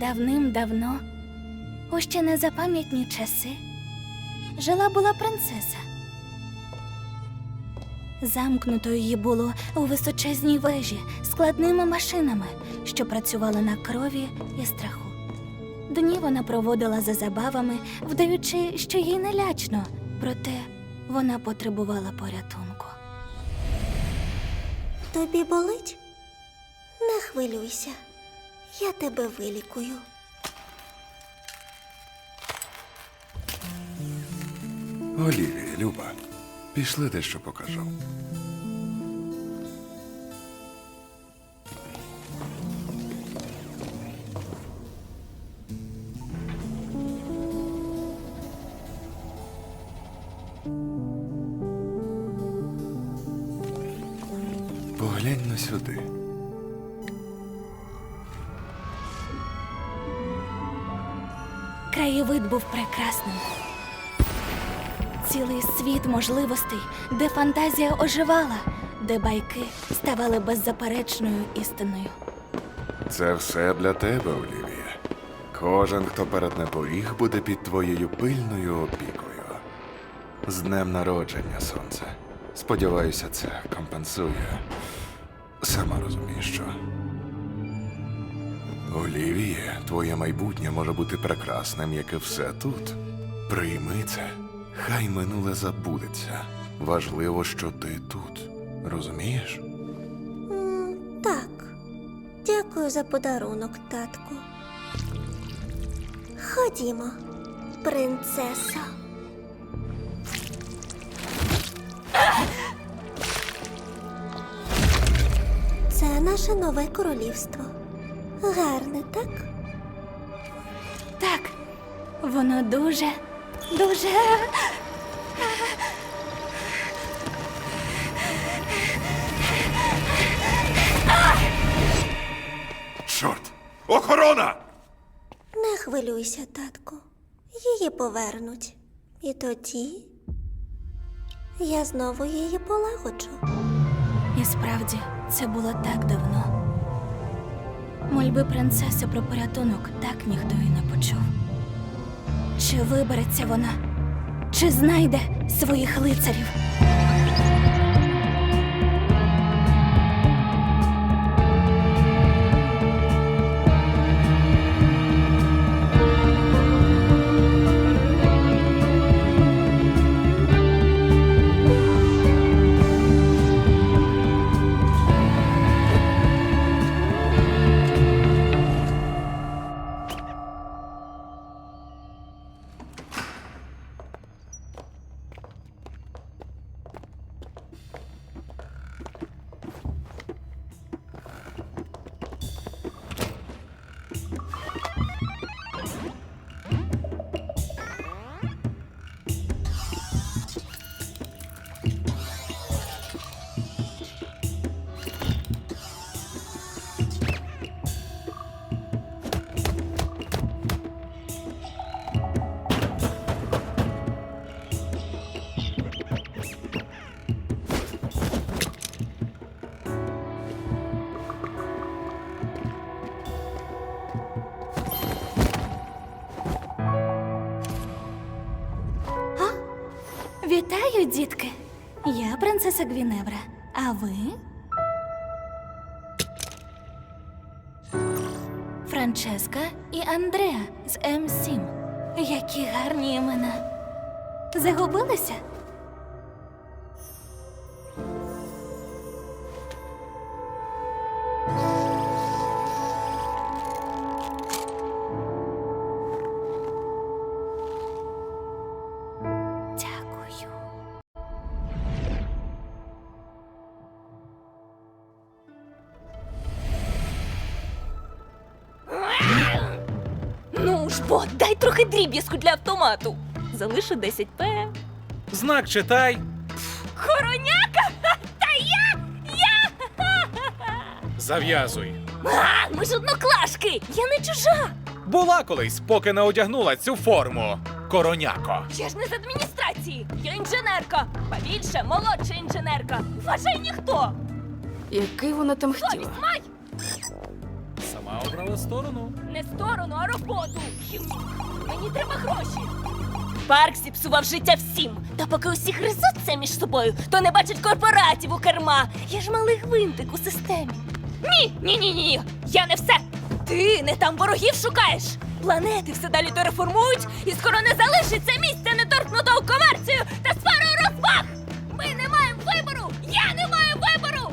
Давним-давно, у ще незапам'ятні часи, жила була принцеса. Замкнуто її було у височезній вежі складними машинами, що працювали на крові і страху. Дні вона проводила за забавами, вдаючи, що їй не лячно, проте вона потребувала порятунку. Тобі болить? Не хвилюйся. Я тебе вилікую. Олівія, Люба, пішли дещо покажу. Поглянь на сюди. Краєвид був прекрасним. Цілий світ можливостей, де фантазія оживала, де байки ставали беззаперечною істиною. Це все для тебе, Олівія. Кожен, хто перетне поріг, буде під твоєю пильною опікою. З днем народження, сонце. Сподіваюся, це компенсує. Сама розумієш, що. Олівія, твоє майбутнє може бути прекрасним, як і все тут. Прийми це. Хай минуле забудеться. Важливо, що ти тут. Розумієш? М, так. Дякую за подарунок, татку. Ходімо, принцесо. Це наше нове королівство. Гарне, так? Так, воно дуже, дуже. Чорт! Охорона! Не хвилюйся, татку. Її повернуть. І тоді я знову її полагоджу. І справді, це було так давно. Мольби принцеси про порятунок так ніхто і не почув. Чи вибереться вона? Чи знайде своїх лицарів? Дітки! Я принцеса Гвіневра. А ви? Франческа і Андреа з М7. Які гарні імена. Загубилися? Дріб'язку для автомату. Залишу 10п. Знак читай. Хороняка! Та я! Я! Зав'язуй. А, ми ж одноклашки! Я не чужа! Була колись, поки не одягнула цю форму. Короняко. Я ж не з адміністрації! Я інженерка! Побільше, молодша інженерка! Вважай ніхто! Який вона там хотіла? Совість май! Сама Сама обрала сторону. Не сторону, а роботу. Хім. Мені треба гроші. Парк зіпсував життя всім. Та поки усі гризуться між собою, то не бачать корпоратів у керма. Я ж малий гвинтик у системі. Ні, ні, ні, ні. Я не все. Ти не там ворогів шукаєш. Планети все далі реформують, і скоро не залишиться місця неторкнутого комерцією та сферою розваг. Ми не маємо вибору! Я не маю вибору!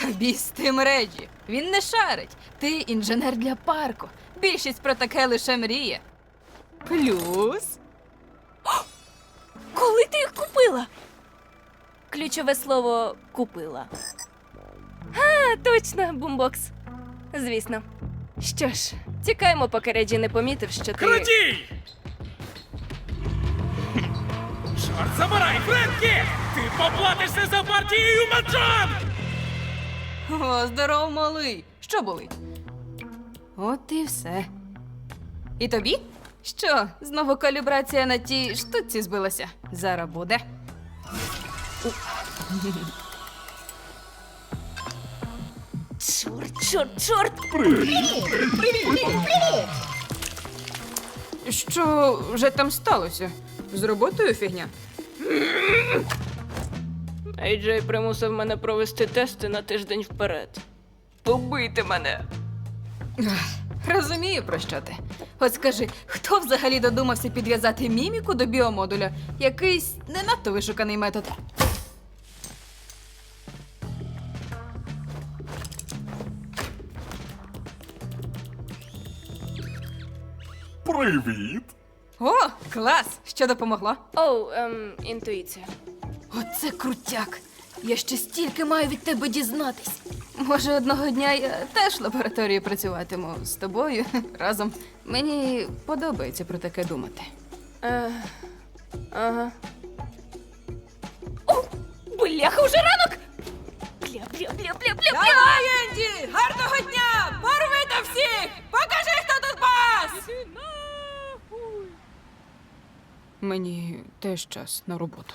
Тобі з тим Реджі. Він не шарить. Ти інженер для парку. Більшість про таке лише мріє. Плюс. Коли ти їх купила? Ключове слово купила. А, точно, бумбокс. Звісно. Що ж, тікаємо, поки Реджі не помітив, що ти. Крутій! Чорт забирай, Френкі! Ти поплатишся за партією Маджон! О, здоров, малий. Що болить? От і все. І тобі? Що, знову калібрація на тій штуці збилася? Зараз буде. Чорт, чорт, чорт! Привіт, привіт! Що вже там сталося? З роботою фігня? Ейджей примусив мене провести тести на тиждень вперед. Побити мене. Розумію, про що ти. От скажи, хто взагалі додумався підв'язати міміку до біомодуля? Якийсь не надто вишуканий метод. Привіт! О, клас! Що допомогло? Оу, ем, інтуїція. Оце крутяк. Я ще стільки маю від тебе дізнатись. Може, одного дня я теж в лабораторії працюватиму з тобою разом. Мені подобається про таке думати. Е, ага. О, бляха, уже ранок! Бля, бля, бля, бля, бля, бля! Давай, Енді! Гарного дня! Порви там всіх! Покажи, хто тут бас! Мені теж час на роботу.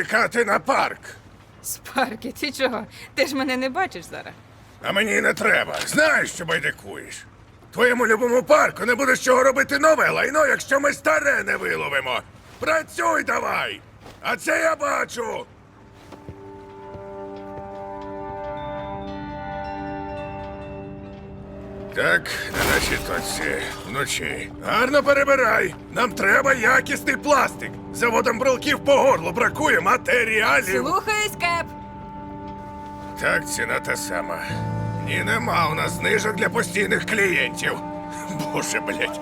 Втікати на парк. Спарки, ти чого? Ти ж мене не бачиш зараз. А мені не треба. Знаєш, що байдикуєш. Твоєму любому парку не буде з чого робити нове лайно, якщо ми старе не виловимо. Працюй давай! А це я бачу. Так, на нашій точці вночі. Гарно перебирай. Нам треба якісний пластик. Заводом брелків по горлу бракує матеріалів. Слухаюсь, Кеп! Так, ціна та сама. Ні, нема у нас знижок для постійних клієнтів. Боже, блять.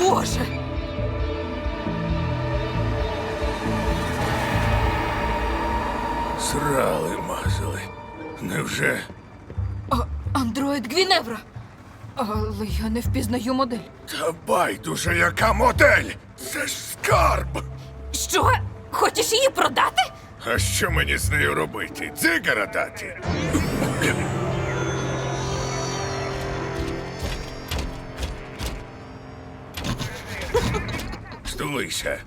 Боже! Срали мазали. Невже? А, Андроїд Гвіневра. Але я не впізнаю модель. Та байдуже, яка модель! Це ж скарб! Що? Хочеш її продати? А що мені з нею робити? Дзигара дати? Стулися.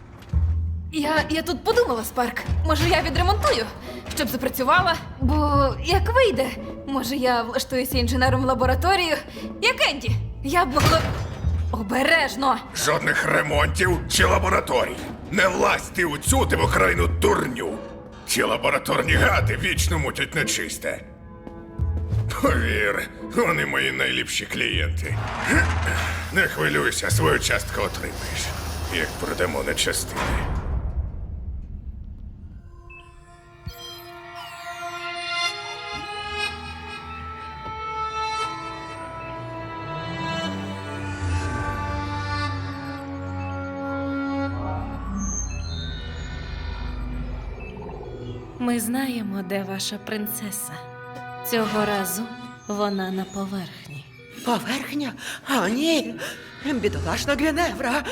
Я, я тут подумала, Спарк. Може, я відремонтую, щоб запрацювала. Бо як вийде, може, я влаштуюся інженером в лабораторію, як Енді. Я б могла. Обережно! Жодних ремонтів чи лабораторій. Не влазь ти у цю демокрайну дурню. Ці лабораторні гади вічно мутять нечисте. Повір, вони мої найліпші клієнти. Не хвилюйся, свою частку отримаєш, як продамо на частини. Ми знаємо, де ваша принцеса. Цього разу вона на поверхні. Поверхня? А ні. Бідолашна Гвіневра.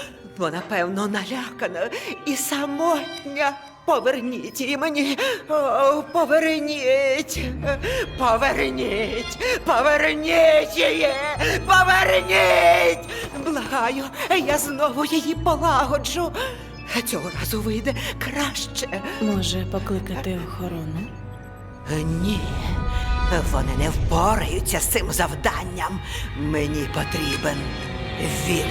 Вона, певно, налякана і самотня. Поверніть її мені. О, поверніть. Поверніть. Поверніть її. Поверніть. Благаю, я знову її полагоджу. Цього разу вийде краще. Може покликати охорону? Ні, вони не впораються з цим завданням. Мені потрібен він.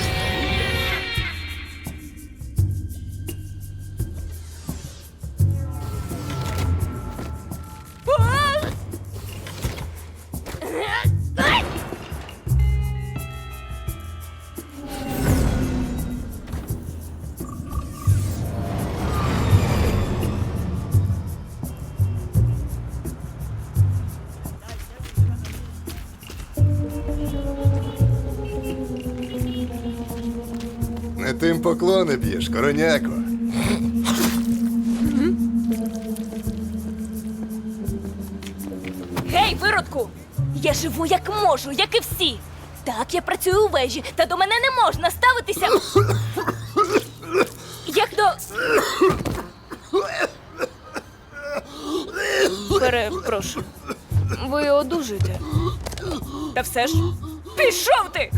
Не тим поклони б'єш, короняко. Гей, виродку! Я живу як можу, як і всі. Так, я працюю у вежі, та до мене не можна ставитися. Як до. Перепрошую. Ви одужуєте. Та все ж. Пішов ти!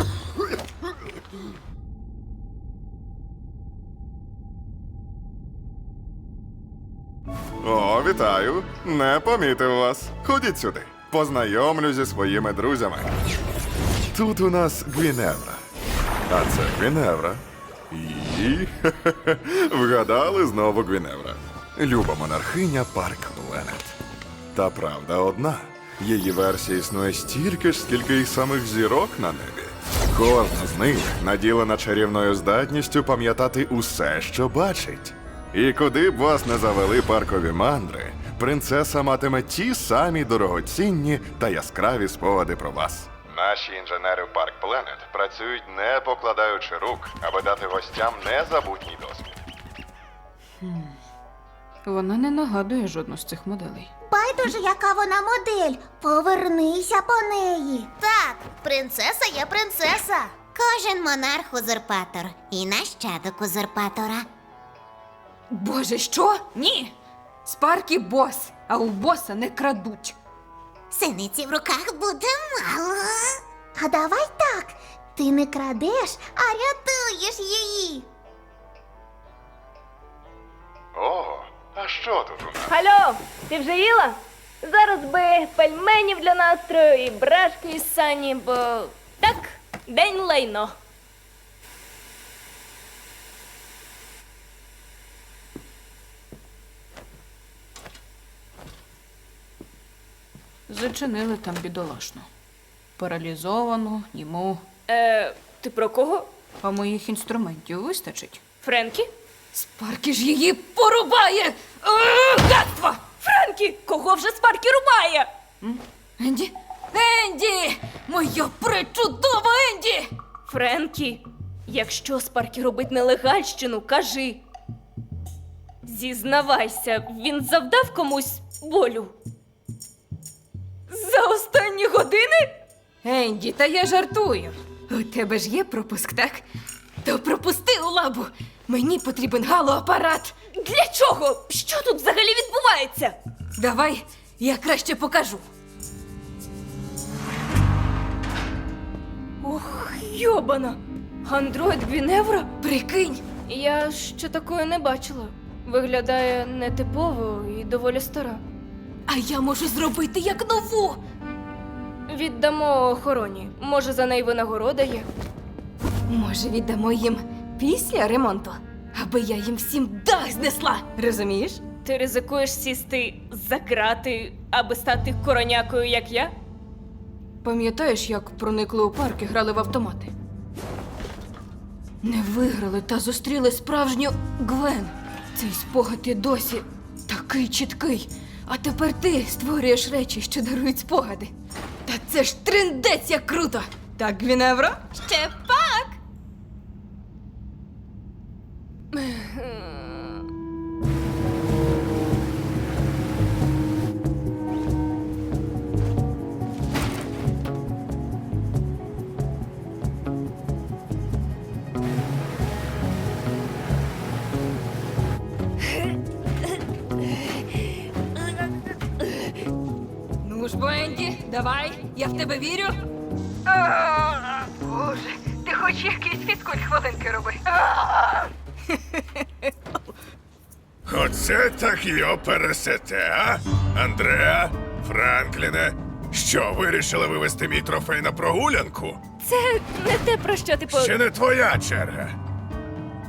Не помітив вас. Ходіть сюди. Познайомлю зі своїми друзями. Тут у нас Гвіневра. А це Гвіневра. І вгадали знову Гвіневра. Люба монархиня Парк Пленет. Та правда одна. Її версія існує стільки ж, скільки й самих зірок на небі. Кожна з них наділена чарівною здатністю пам'ятати усе, що бачить. І куди б вас не завели паркові мандри, принцеса матиме ті самі дорогоцінні та яскраві спогади про вас. Наші інженери в Парк Пленет працюють не покладаючи рук, аби дати гостям незабутній досвід. Вона не нагадує жодну з цих моделей. Байдуже, яка вона модель. Повернися по неї. Так, принцеса є принцеса. Кожен монарх узурпатор і нащадок узурпатора. Боже, що? Ні! Спаркі бос, а у боса не крадуть. Синиці в руках буде мало. А давай так. Ти не крадеш, а рятуєш її. О, а що тут у нас? Алло, ти вже їла? Зараз би пельменів для настрою і брашки із сані, бо так, день лайно. Зачинили там бідолашну. Паралізовану, німу. Е, ти про кого? А моїх інструментів вистачить. Френкі? Спаркі ж її порубає! Е, Гадство! Френкі! Кого вже Спаркі рубає? Енді? Енді! Моя причудова Енді! Френкі, якщо Спаркі робить нелегальщину, кажи. Зізнавайся, він завдав комусь болю. За останні години? Енді, та я жартую. У тебе ж є пропуск, так? То пропусти у лабу. Мені потрібен галоапарат. Для чого? Що тут взагалі відбувається? Давай, я краще покажу. Ох, йобана! Андроїд Гвіневра? Прикинь, Я ще такої не бачила. Виглядає нетипово і доволі стара. А я можу зробити як нову. Віддамо охороні. Може, за неї винагорода є. Може, віддамо їм після ремонту, аби я їм всім дах знесла. Розумієш? Ти ризикуєш сісти за крати, аби стати коронякою, як я? Пам'ятаєш, як проникли у парк і грали в автомати? Не виграли та зустріли справжню Гвен. Цей спогад і досі такий чіткий. А тепер ти створюєш речі, що дарують спогади. Та це ж триндець як круто! Так, Гвіневро? Ще пак! Ну давай, я в тебе вірю. Боже, ти хоч якийсь фізкуль хвилинки роби. Оце так його пересете, а? Андреа, Франкліне. Що, вирішили вивести мій трофей на прогулянку? Це не те, про що ти по. Ще не твоя черга.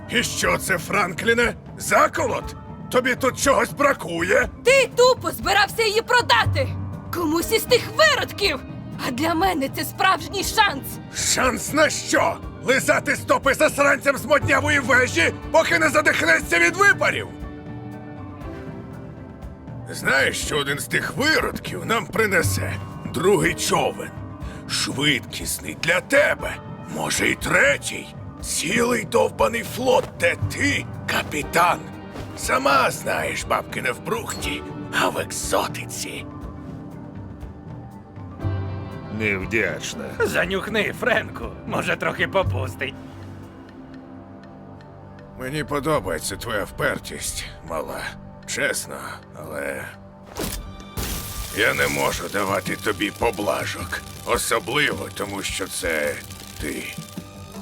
І що це, Франкліне? Заколот? Тобі тут чогось бракує? Ти тупо збирався її продати! Комусь із тих виродків! А для мене це справжній шанс! Шанс на що? Лизати стопи засранцям з моднявої вежі, поки не задихнеться від випарів. Знаєш, що один з тих виродків нам принесе другий човен. Швидкісний для тебе. Може, й третій. Цілий довбаний флот, де ти, капітан. Сама знаєш, бабки не в брухті, а в екзотиці. Невдячна. Занюхни, Френку. Може, трохи попустить. Мені подобається твоя впертість, мала. Чесно, але. Я не можу давати тобі поблажок. Особливо, тому що це ти.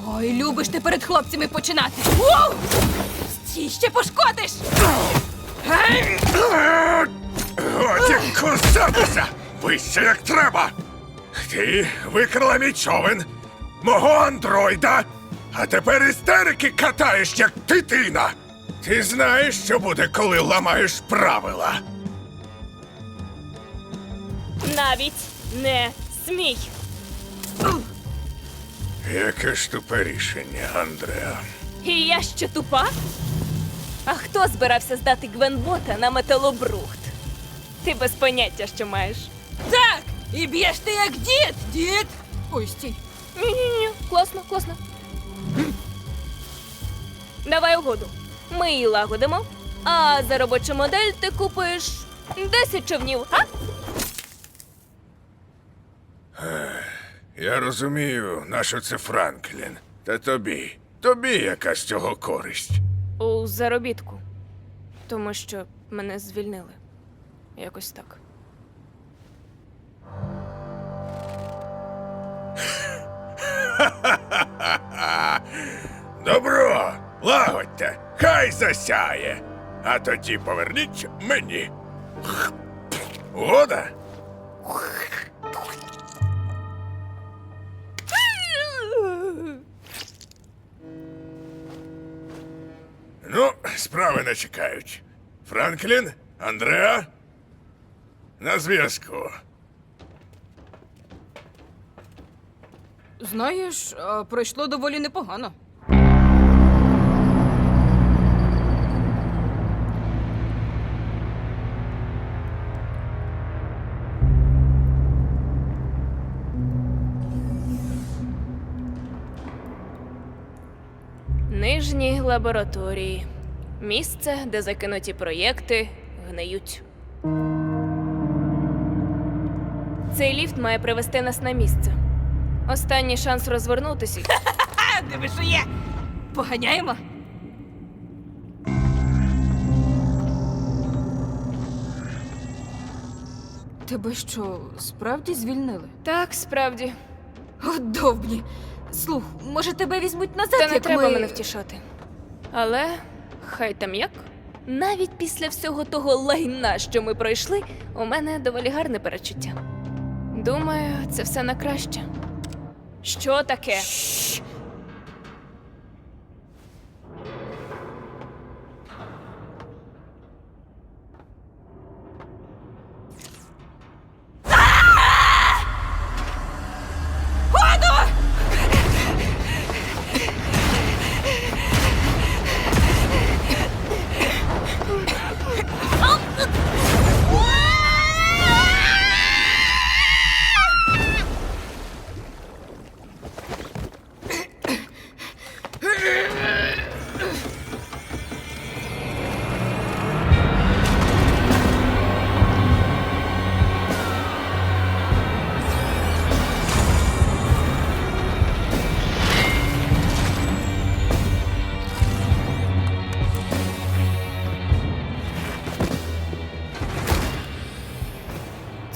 Ой, любиш ти перед хлопцями починати! Воу! Стій, ще пошкодиш! Годі кусатися! Вище як треба! Ти викрала мій човен, мого андроїда, а тепер істерики катаєш, як дитина! Ти знаєш, що буде, коли ламаєш правила. Навіть не смій. Яке ж тупе рішення, Андреа. І я ще тупа? А хто збирався здати Гвенбота на металобрухт? Ти без поняття, що маєш. Так! І б'єш ти як дід! Дід! Ой, стій! Ні-ні-ні, класно, класно. Давай угоду. Ми її лагодимо, а за робочу модель ти купиш 10 човнів, а? Я розумію, на що це Франклін. Та тобі. Тобі яка з цього користь. У заробітку. Тому що мене звільнили. Якось так. Хай засяє. А тоді поверніть мені. Угода? Ну, справи не чекають. Франклін, Андреа, на зв'язку. Знаєш, пройшло доволі непогано. Нижні лабораторії. Місце, де закинуті проєкти гниють. Цей ліфт має привести нас на місце. Останній шанс розвернутися. Диви, що є. Поганяємо? Тебе що, справді звільнили? Так, справді. О, довбні. Слух, може тебе візьмуть назад, Та не як треба ми... мене втішати. Але хай там як. Навіть після всього того лайна, що ми пройшли, у мене доволі гарне перечуття. Думаю, це все на краще. Що таке?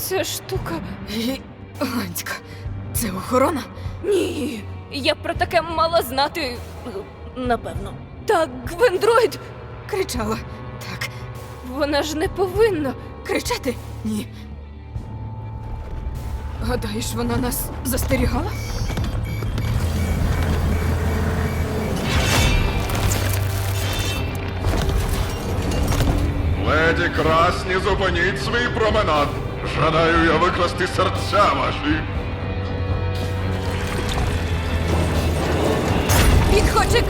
Ця штука. Ганська, це охорона? Ні. Я про таке мала знати. Напевно. Так, Гвендроїд кричала. Так, вона ж не повинна. кричати? Ні. Гадаєш, вона нас застерігала? Леді красні, зупиніть свій променад. Жадаю я викласти серця ваші. Підхоче хоче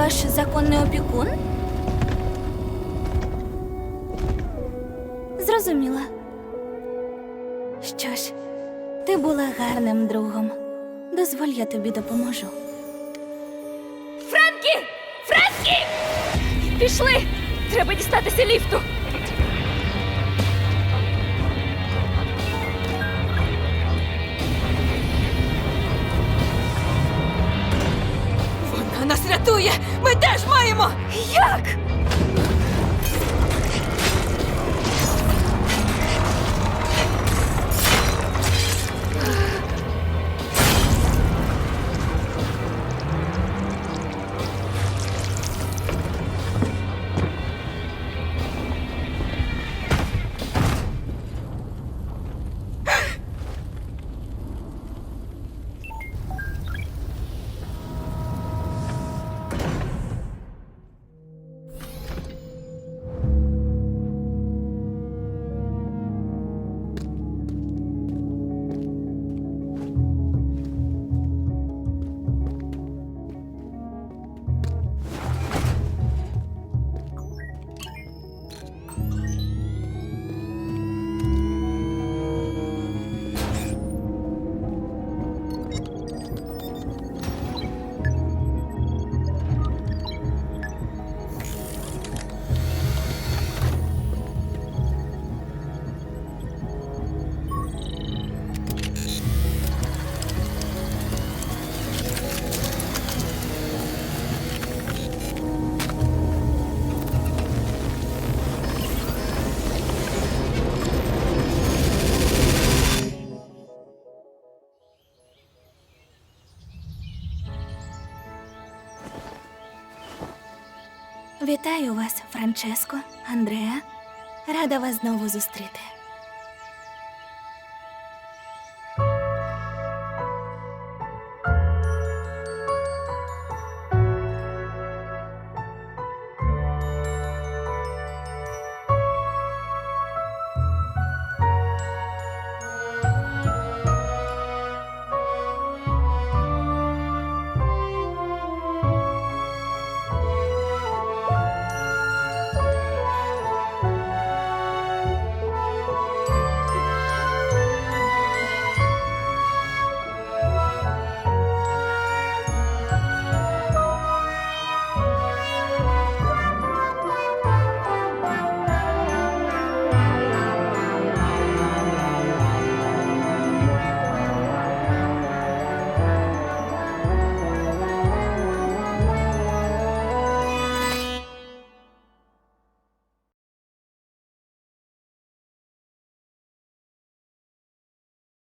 ваш законний опікун? Зрозуміла. Що ж, ти була гарним другом. Дозволь, я тобі допоможу. Френкі! Френкі! Пішли! Треба дістатися ліфту. Вона нас рятує! Ми теж маємо! Як? Вітаю вас, Франческо, Андреа. Рада вас знову зустріти.